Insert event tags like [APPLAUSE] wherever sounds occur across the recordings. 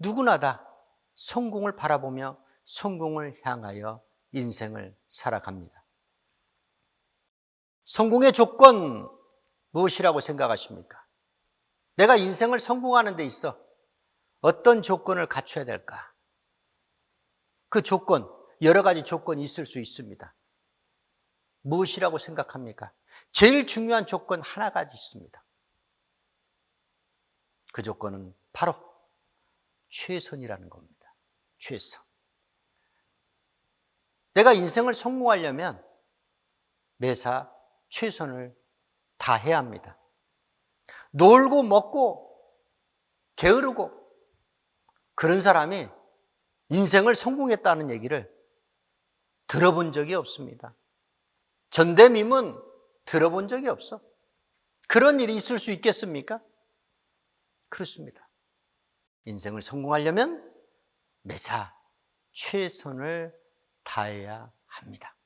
누구나 다 성공을 바라보며 성공을 향하여 인생을 살아갑니다. 성공의 조건 무엇이라고 생각하십니까? 내가 인생을 성공하는 데 있어 어떤 조건을 갖춰야 될까? 그 조건, 여러 가지 조건이 있을 수 있습니다. 무엇이라고 생각합니까? 제일 중요한 조건 하나 가지 있습니다. 그 조건은 바로 최선이라는 겁니다. 최선. 내가 인생을 성공하려면 매사 최선을 다해야 합니다. 놀고 먹고 게으르고 그런 사람이 인생을 성공했다는 얘기를 들어본 적이 없습니다. 전대밈은 들어본 적이 없어. 그런 일이 있을 수 있겠습니까? 그렇습니다. 인생을 성공하려면 매사 최선을 다해야 합니다.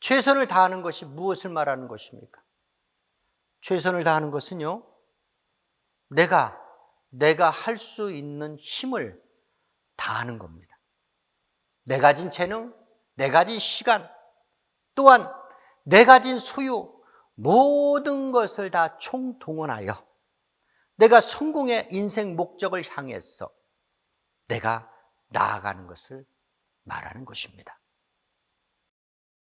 최선을 다하는 것이 무엇을 말하는 것입니까? 최선을 다하는 것은요, 내가, 내가 할 수 있는 힘을 다하는 겁니다. 내 가진 재능, 내 가진 시간, 또한 내 가진 소유, 모든 것을 다 총동원하여 내가 성공의 인생 목적을 향해서 내가 나아가는 것을 말하는 것입니다.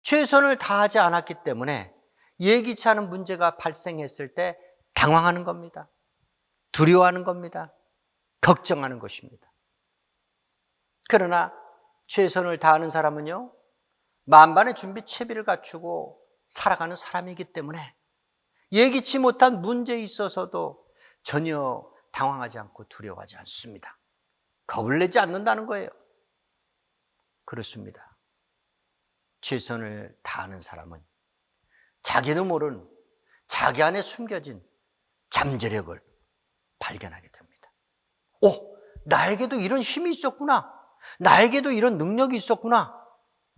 최선을 다하지 않았기 때문에 예기치 않은 문제가 발생했을 때 당황하는 겁니다. 두려워하는 겁니다. 걱정하는 것입니다. 그러나 최선을 다하는 사람은요, 만반의 준비 채비를 갖추고 살아가는 사람이기 때문에 예기치 못한 문제에 있어서도 전혀 당황하지 않고 두려워하지 않습니다. 겁을 내지 않는다는 거예요. 그렇습니다. 최선을 다하는 사람은 자기도 모르는 자기 안에 숨겨진 잠재력을 발견하게 됩니다. 오, 나에게도 이런 힘이 있었구나. 나에게도 이런 능력이 있었구나.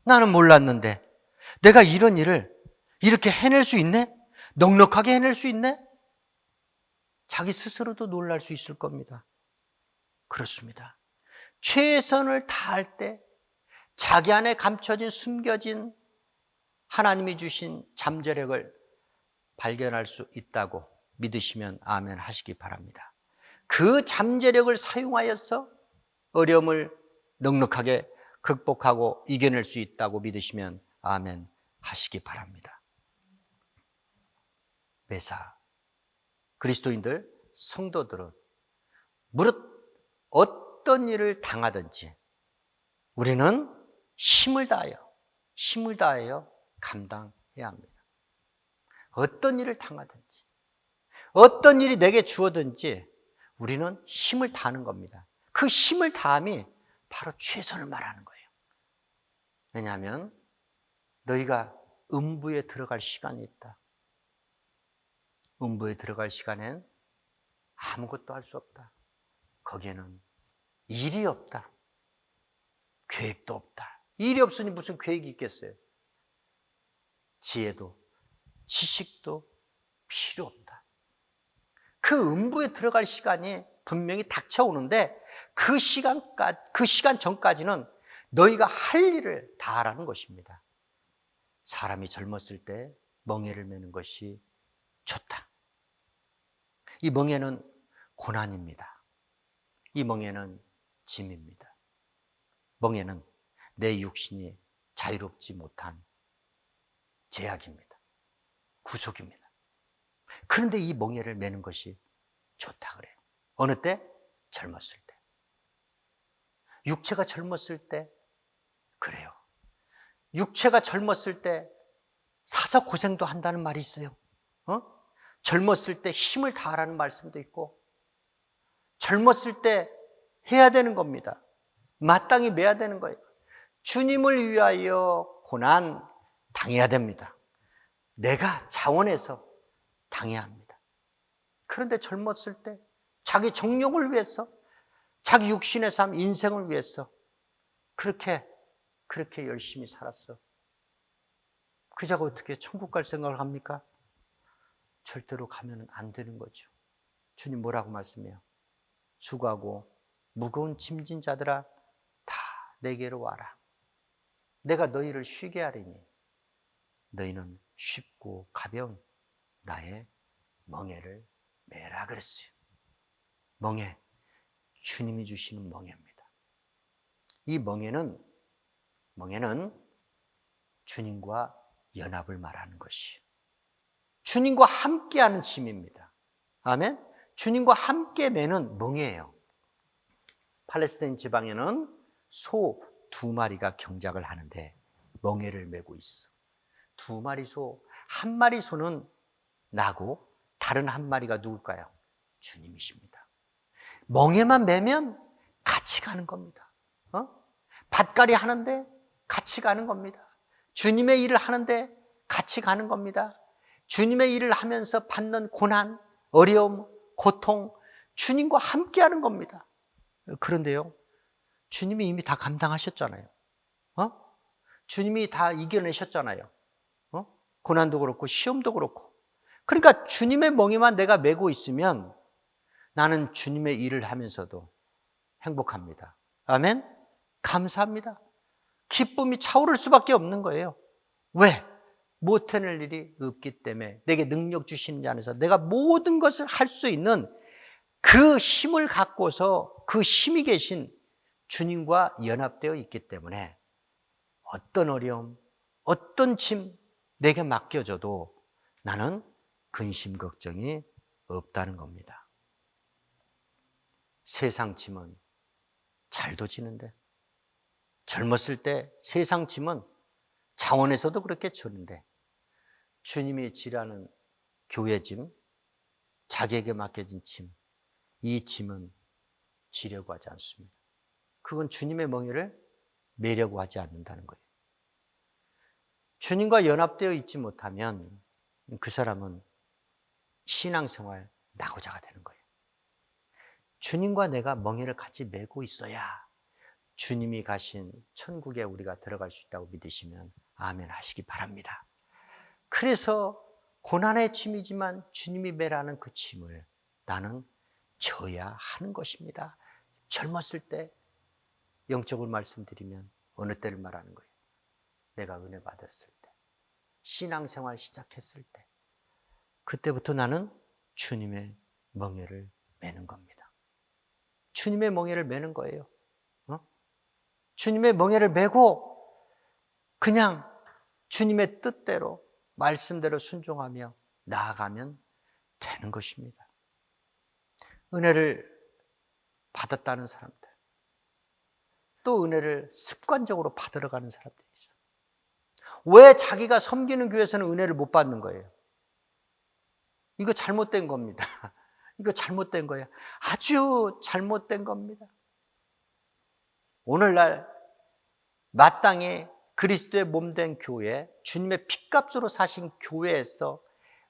나는 몰랐는데 내가 이런 일을 이렇게 해낼 수 있네? 넉넉하게 해낼 수 있네? 자기 스스로도 놀랄 수 있을 겁니다. 그렇습니다. 최선을 다할 때 자기 안에 감춰진 숨겨진 하나님이 주신 잠재력을 발견할 수 있다고 믿으시면 아멘 하시기 바랍니다. 그 잠재력을 사용하여서 어려움을 넉넉하게 극복하고 이겨낼 수 있다고 믿으시면 아멘 하시기 바랍니다. 매사 그리스도인들 성도들은 무릇 어떤 일을 당하든지 우리는 힘을 다하여 힘을 다하여 감당해야 합니다. 어떤 일을 당하든지 어떤 일이 내게 주어든지 우리는 힘을 다하는 겁니다. 그 힘을 다함이 바로 최선을 말하는 거예요. 왜냐하면 너희가 음부에 들어갈 시간이 있다. 음부에 들어갈 시간엔 아무것도 할 수 없다. 거기에는 일이 없다. 계획도 없다. 일이 없으니 무슨 계획이 있겠어요? 지혜도, 지식도 필요 없다. 그 음부에 들어갈 시간이 분명히 닥쳐오는데 그 시간까지, 그 시간 전까지는 너희가 할 일을 다 하라는 것입니다. 사람이 젊었을 때 멍해를 메는 것이 좋다. 이 멍해는 고난입니다. 이 멍해는 짐입니다. 멍해는 내 육신이 자유롭지 못한 제약입니다. 구속입니다. 그런데 이 멍해를 메는 것이 좋다 그래요. 어느 때? 젊었을 때. 육체가 젊었을 때 그래요. 육체가 젊었을 때 사서 고생도 한다는 말이 있어요. 어? 젊었을 때 힘을 다하라는 말씀도 있고 젊었을 때 해야 되는 겁니다. 마땅히 매야 되는 거예요. 주님을 위하여 고난 당해야 됩니다. 내가 자원해서 당해야 합니다. 그런데 젊었을 때 자기 정욕을 위해서 자기 육신의 삶, 인생을 위해서 그렇게 그렇게 열심히 살았어. 그자가 어떻게 천국 갈 생각을 합니까? 절대로 가면 안 되는 거죠. 주님 뭐라고 말씀해요? 수고하고 무거운 짐진 자들아 다 내게로 와라. 내가 너희를 쉬게 하리니 너희는 쉽고 가벼운 나의 멍에를 매라 그랬어요. 멍에 주님이 주시는 멍에입니다. 이 멍에는 멍에는 주님과 연합을 말하는 것이 주님과 함께하는 짐입니다. 아멘. 주님과 함께 매는 멍에예요. 팔레스타인 지방에는 소 두 마리가 경작을 하는데 멍에를 메고 있어. 두 마리 소, 한 마리 소는 나고 다른 한 마리가 누굴까요? 주님이십니다. 멍에만 매면 같이 가는 겁니다. 어? 밭갈이 하는데 같이 가는 겁니다. 주님의 일을 하는데 같이 가는 겁니다. 주님의 일을 하면서 받는 고난, 어려움, 고통, 주님과 함께 하는 겁니다. 그런데요, 주님이 이미 다 감당하셨잖아요. 어? 주님이 다 이겨내셨잖아요. 어? 고난도 그렇고, 시험도 그렇고. 그러니까 주님의 멍에만 내가 메고 있으면 나는 주님의 일을 하면서도 행복합니다. 아멘? 감사합니다. 기쁨이 차오를 수밖에 없는 거예요. 왜? 못 해낼 일이 없기 때문에 내게 능력 주시는 자 안에서 내가 모든 것을 할 수 있는 그 힘을 갖고서 그 힘이 계신 주님과 연합되어 있기 때문에 어떤 어려움, 어떤 짐 내게 맡겨져도 나는 근심 걱정이 없다는 겁니다. 세상 짐은 잘도 지는데 젊었을 때 세상 짐은 자원에서도 그렇게 졌는데 주님이 지라는 교회 짐, 자기에게 맡겨진 짐, 이 짐은 지려고 하지 않습니다. 그건 주님의 멍에를 매려고 하지 않는다는 거예요. 주님과 연합되어 있지 못하면 그 사람은 신앙생활 나고자가 되는 거예요. 주님과 내가 멍에를 같이 메고 있어야 주님이 가신 천국에 우리가 들어갈 수 있다고 믿으시면 아멘 하시기 바랍니다. 그래서 고난의 짐이지만 주님이 매라는 그 짐을 나는 져야 하는 것입니다. 젊었을 때 영적으로 말씀드리면 어느 때를 말하는 거예요? 내가 은혜 받았을 때, 신앙생활 시작했을 때, 그때부터 나는 주님의 멍에를 매는 겁니다. 주님의 멍에를 매는 거예요. 어? 주님의 멍에를 메고 그냥 주님의 뜻대로 말씀대로 순종하며 나아가면 되는 것입니다. 은혜를 받았다는 사람들, 또 은혜를 습관적으로 받으러 가는 사람들이 있어. 왜 자기가 섬기는 교회에서는 은혜를 못 받는 거예요? 이거 잘못된 겁니다. [LAUGHS] 이거 잘못된 거예요. 아주 잘못된 겁니다. 오늘날 마땅히 그리스도의 몸된 교회, 주님의 피값으로 사신 교회에서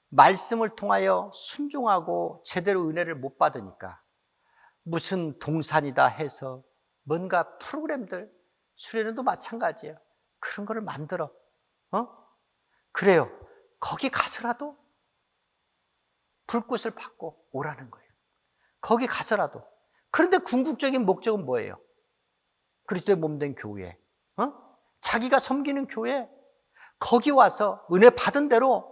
말씀을 통하여 순종하고 제대로 은혜를 못 받으니까 무슨 동산이다 해서 뭔가 프로그램들 수련회도 마찬가지예요. 그런 거를 만들어. 어? 그래요. 거기 가서라도 불꽃을 받고 오라는 거예요. 거기 가서라도. 그런데 궁극적인 목적은 뭐예요? 그리스도의 몸 된 교회. 어? 자기가 섬기는 교회. 거기 와서 은혜 받은 대로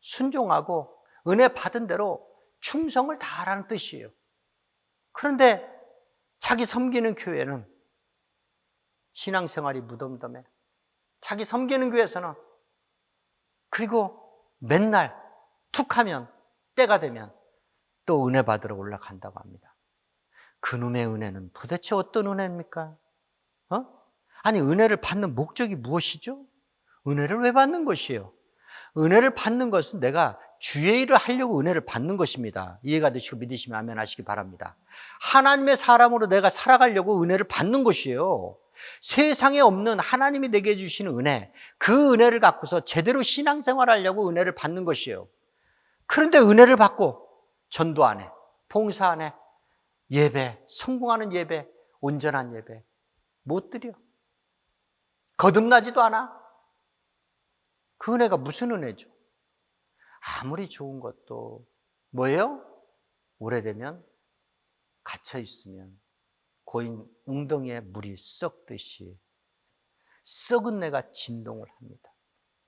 순종하고 은혜 받은 대로 충성을 다하라는 뜻이에요. 그런데 자기 섬기는 교회는 신앙생활이 무덤덤해. 자기 섬기는 교회에서는 그리고 맨날 툭 하면 때가 되면 또 은혜 받으러 올라간다고 합니다. 그놈의 은혜는 도대체 어떤 은혜입니까? 어? 아니, 은혜를 받는 목적이 무엇이죠? 은혜를 왜 받는 것이에요? 은혜를 받는 것은 내가 주의 일을 하려고 은혜를 받는 것입니다. 이해가 되시고 믿으시면 아멘 하시기 바랍니다. 하나님의 사람으로 내가 살아가려고 은혜를 받는 것이에요. 세상에 없는 하나님이 내게 주시는 은혜, 그 은혜를 갖고서 제대로 신앙생활 하려고 은혜를 받는 것이에요. 그런데 은혜를 받고 전도 안 해, 봉사 안 해, 예배, 성공하는 예배, 온전한 예배 못 드려. 거듭나지도 않아. 그 은혜가 무슨 은혜죠? 아무리 좋은 것도 뭐예요? 오래되면 갇혀 있으면 고인 웅덩이에 물이 썩듯이 썩은 내가 진동을 합니다.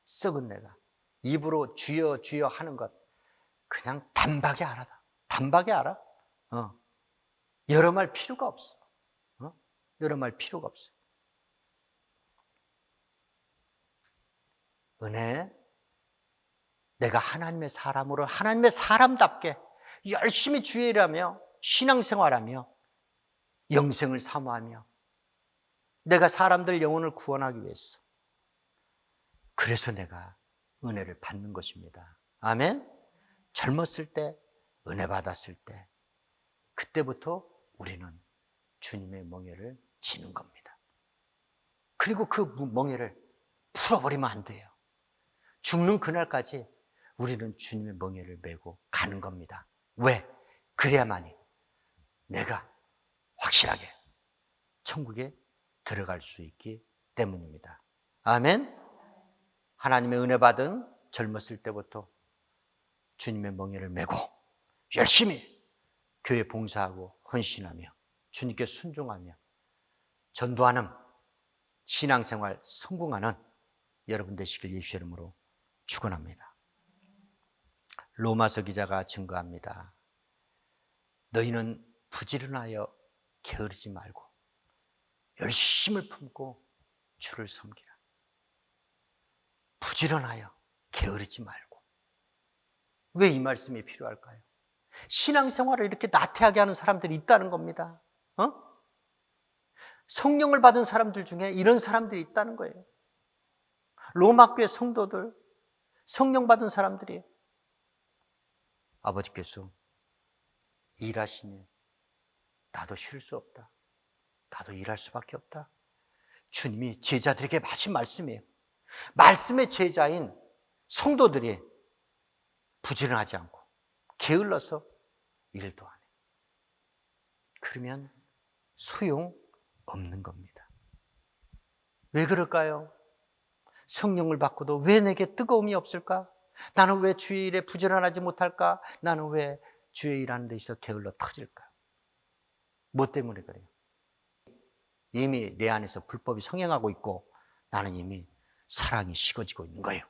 썩은 내가 입으로 주여 주여 하는 것 그냥 단박에 알아. 단박에 알아. 어. 여러 말 필요가 없어. 어? 여러 말 필요가 없어. 은혜, 내가 하나님의 사람으로 하나님의 사람답게 열심히 주의 일하며 신앙생활하며 영생을 사모하며 내가 사람들 영혼을 구원하기 위해서 그래서 내가 은혜를 받는 것입니다. 아멘. 젊었을 때 은혜 받았을 때 그때부터 우리는 주님의 멍에를 지는 겁니다. 그리고 그 멍에를 풀어버리면 안 돼요. 죽는 그날까지 우리는 주님의 멍에를 메고 가는 겁니다. 왜? 그래야만이 내가 확실하게 천국에 들어갈 수 있기 때문입니다. 아멘. 하나님의 은혜 받은 젊었을 때부터 주님의 멍에를 메고 열심히 교회 봉사하고 헌신하며 주님께 순종하며 전도하는 신앙생활 성공하는 여러분 되시길 예수 이름으로 축원합니다. 로마서 기자가 증거합니다. 너희는 부지런하여 게으르지 말고 열심을 품고 주를 섬기라. 부지런하여 게으르지 말고. 왜 이 말씀이 필요할까요? 신앙생활을 이렇게 나태하게 하는 사람들이 있다는 겁니다. 어? 성령을 받은 사람들 중에 이런 사람들이 있다는 거예요. 로마교회 성도들, 성령 받은 사람들이 아버지께서 일하시니 나도 쉴 수 없다. 나도 일할 수밖에 없다. 주님이 제자들에게 하신 말씀이에요. 말씀의 제자인 성도들이 부지런하지 않고 게을러서 일도 안 해. 그러면 소용 없는 겁니다. 왜 그럴까요? 성령을 받고도 왜 내게 뜨거움이 없을까? 나는 왜 주의 일에 부지런하지 못할까? 나는 왜 주의 일하는 데 있어 게을러 터질까? 뭐 때문에 그래요? 이미 내 안에서 불법이 성행하고 있고 나는 이미 사랑이 식어지고 있는 거예요.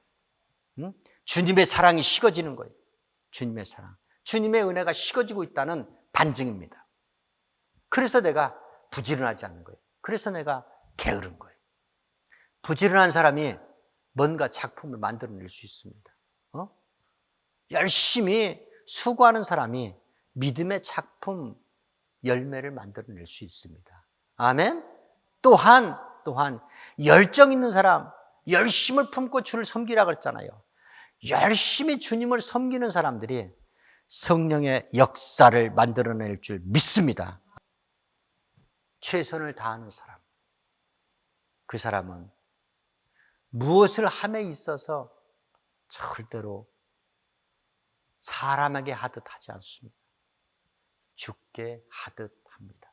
응? 주님의 사랑이 식어지는 거예요. 주님의 사랑. 주님의 은혜가 식어지고 있다는 반증입니다. 그래서 내가 부지런하지 않는 거예요. 그래서 내가 게으른 거예요. 부지런한 사람이 뭔가 작품을 만들어낼 수 있습니다. 어? 열심히 수고하는 사람이 믿음의 작품 열매를 만들어낼 수 있습니다. 아멘? 또한, 또한, 열정 있는 사람, 열심을 품고 주를 섬기라 그랬잖아요. 열심히 주님을 섬기는 사람들이 성령의 역사를 만들어낼 줄 믿습니다. 최선을 다하는 사람. 그 사람은 무엇을 함에 있어서 절대로 사람에게 하듯 하지 않습니다. 죽게 하듯 합니다.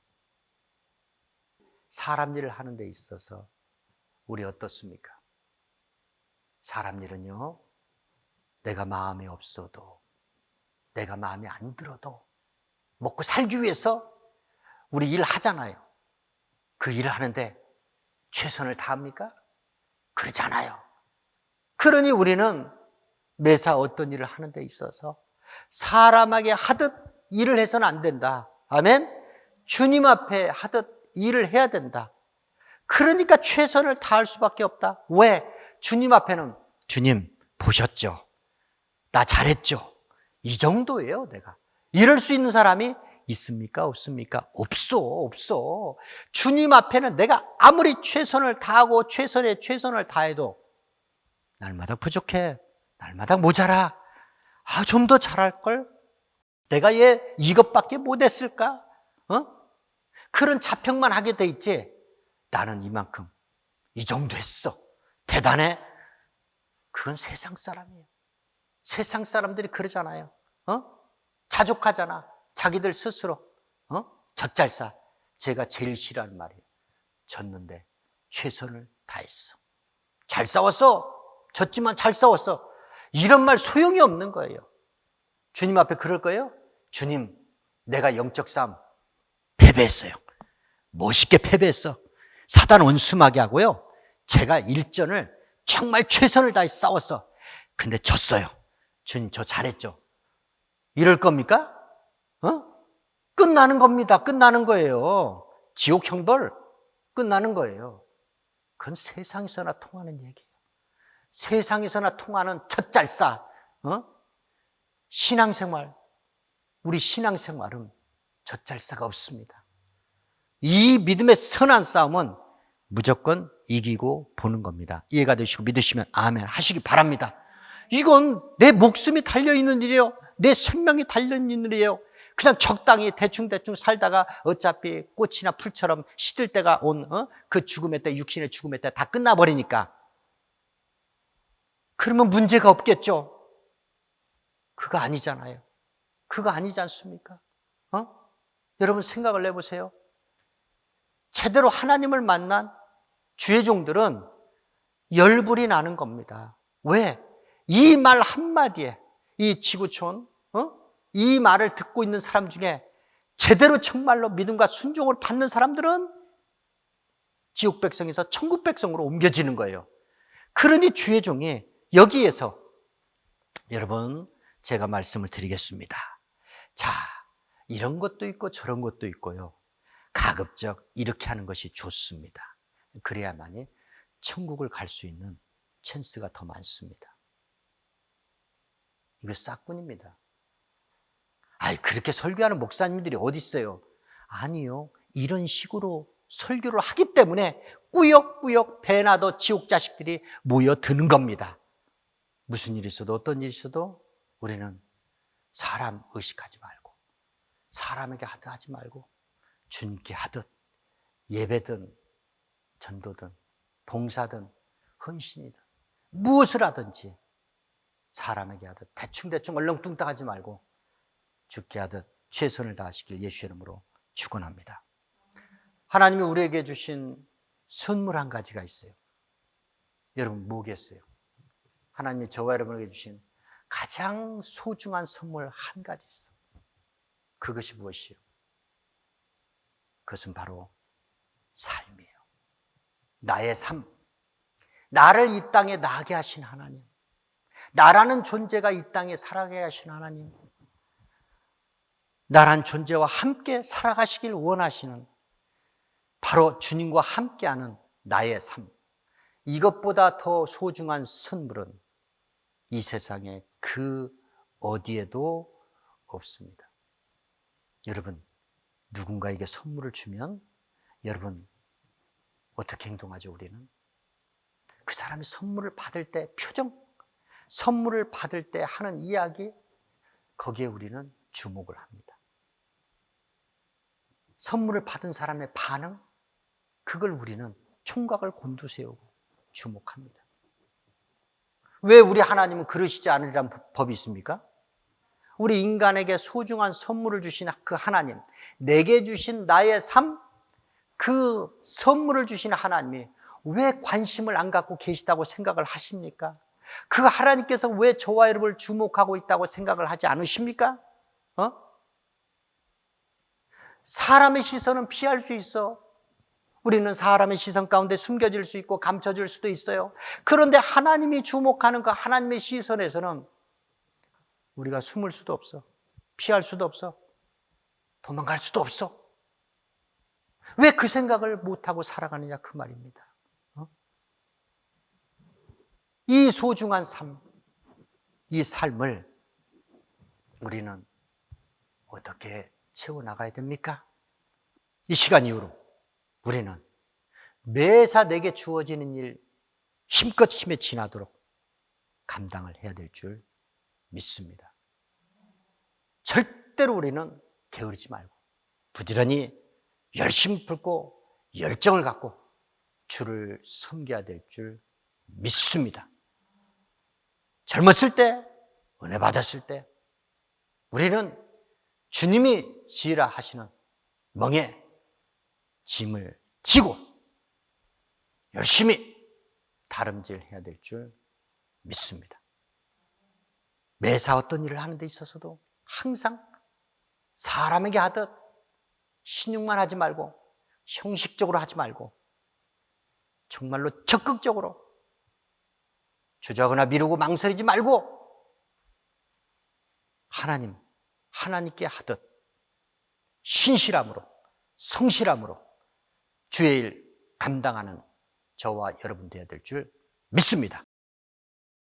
사람 일을 하는 데 있어서 우리 어떻습니까? 사람 일은요, 내가 마음이 없어도, 내가 마음에 안 들어도, 먹고 살기 위해서 우리 일 하잖아요. 그 일을 하는데 최선을 다합니까? 그러지 않아요. 그러니 우리는 매사 어떤 일을 하는 데 있어서 사람에게 하듯 일을 해서는 안 된다. 아멘? 주님 앞에 하듯 일을 해야 된다. 그러니까 최선을 다할 수밖에 없다. 왜? 주님 앞에는 주님 보셨죠? 나 잘했죠? 이 정도예요, 내가. 이럴 수 있는 사람이 있습니까? 없습니까? 없어, 없어. 주님 앞에는 내가 아무리 최선을 다하고 최선의 최선을 다해도 날마다 부족해. 날마다 모자라. 아, 좀 더 잘할걸? 내가 얘 이것밖에 못했을까? 어? 그런 자평만 하게 돼 있지. 나는 이만큼, 이 정도 했어. 대단해. 그건 세상 사람이에요. 세상 사람들이 그러잖아요. 어? 자족하잖아. 자기들 스스로. 어? 젖잘싸. 제가 제일 싫어하는 말이에요. 졌는데 최선을 다했어. 잘 싸웠어. 졌지만 잘 싸웠어. 이런 말 소용이 없는 거예요. 주님 앞에 그럴 거예요? 주님, 내가 영적 싸움 패배했어요. 멋있게 패배했어. 사단 원수마게 하고요. 제가 일전을 정말 최선을 다해 싸웠어. 근데 졌어요. 주님, 저 잘했죠. 이럴 겁니까? 어? 끝나는 겁니다. 끝나는 거예요. 지옥 형벌 끝나는 거예요. 그건 세상에서나 통하는 얘기예요. 세상에서나 통하는 젖잘싸, 어? 신앙생활, 우리 신앙생활은 젖잘싸가 없습니다. 이 믿음의 선한 싸움은 무조건 이기고 보는 겁니다. 이해가 되시고 믿으시면 아멘 하시기 바랍니다. 이건 내 목숨이 달려있는 일이에요. 내 생명이 달려있는 일이에요. 그냥 적당히 대충대충 살다가 어차피 꽃이나 풀처럼 시들 때가 온그 죽음의 때, 육신의 죽음의 때 다 끝나버리니까. 그러면 문제가 없겠죠. 그거 아니잖아요. 그거 아니지 않습니까? 어? 여러분 생각을 해보세요. 제대로 하나님을 만난 주의 종들은 열불이 나는 겁니다. 왜? 이 말 한마디에 이 지구촌, 어? 이 말을 듣고 있는 사람 중에 제대로 정말로 믿음과 순종을 받는 사람들은 지옥 백성에서 천국 백성으로 옮겨지는 거예요. 그러니 주의 종이 여기에서 여러분 제가 말씀을 드리겠습니다. 자, 이런 것도 있고 저런 것도 있고요. 가급적 이렇게 하는 것이 좋습니다. 그래야만이 천국을 갈 수 있는 찬스가 더 많습니다. 이거 싹군입니다. 아이, 그렇게 설교하는 목사님들이 어디 있어요? 아니요. 이런 식으로 설교를 하기 때문에 꾸역꾸역 배나도 지옥 자식들이 모여드는 겁니다. 무슨 일이 있어도 어떤 일이 있어도 우리는 사람 의식하지 말고 사람에게 하듯 하지 말고 주님께 하듯 예배든 전도든 봉사든 헌신이든 무엇을 하든지 사람에게 하듯 대충대충 얼렁뚱땅 하지 말고 죽게 하듯 최선을 다하시길 예수의 이름으로 축원합니다. 하나님이 우리에게 주신 선물 한 가지가 있어요. 여러분 뭐겠어요? 하나님이 저와 여러분에게 주신 가장 소중한 선물 한 가지 있어. 그것이 무엇이요? 그것은 바로 삶이에요. 나의 삶. 나를 이 땅에 나게 하신 하나님. 나라는 존재가 이 땅에 살아가게 하신 하나님. 나란 존재와 함께 살아가시길 원하시는 바로 주님과 함께하는 나의 삶. 이것보다 더 소중한 선물은 이 세상에 그 어디에도 없습니다. 여러분, 누군가에게 선물을 주면 여러분 어떻게 행동하죠, 우리는? 그 사람이 선물을 받을 때 표정, 선물을 받을 때 하는 이야기, 거기에 우리는 주목을 합니다. 선물을 받은 사람의 반응, 그걸 우리는 총각을 곤두세우고 주목합니다. 왜 우리 하나님은 그러시지 않으리란 법이 있습니까? 우리 인간에게 소중한 선물을 주신 그 하나님, 내게 주신 나의 삶, 그 선물을 주신 하나님이 왜 관심을 안 갖고 계시다고 생각을 하십니까? 그 하나님께서 왜 저와 여러분을 주목하고 있다고 생각을 하지 않으십니까? 어? 사람의 시선은 피할 수 있어. 우리는 사람의 시선 가운데 숨겨질 수 있고 감춰질 수도 있어요. 그런데 하나님이 주목하는 그 하나님의 시선에서는 우리가 숨을 수도 없어. 피할 수도 없어. 도망갈 수도 없어. 왜 그 생각을 못하고 살아가느냐 그 말입니다. 어? 이 소중한 삶, 이 삶을 우리는 어떻게 채워나가야 됩니까? 이 시간 이후로 우리는 매사 내게 주어지는 일 힘껏 힘에 지나도록 감당을 해야 될 줄 믿습니다. 절대로 우리는 게으르지 말고 부지런히 열심히 풀고 열정을 갖고 주를 섬겨야 될 줄 믿습니다. 젊었을 때, 은혜 받았을 때, 우리는 주님이 지으라 하시는 멍에 짐을 지고 열심히 다름질 해야 될 줄 믿습니다. 매사 어떤 일을 하는 데 있어서도 항상 사람에게 하듯 신용만 하지 말고 형식적으로 하지 말고 정말로 적극적으로 주저하거나 미루고 망설이지 말고 하나님, 하나님께 하듯 신실함으로, 성실함으로 주의 일 감당하는 저와 여러분 되어야 될 줄 믿습니다.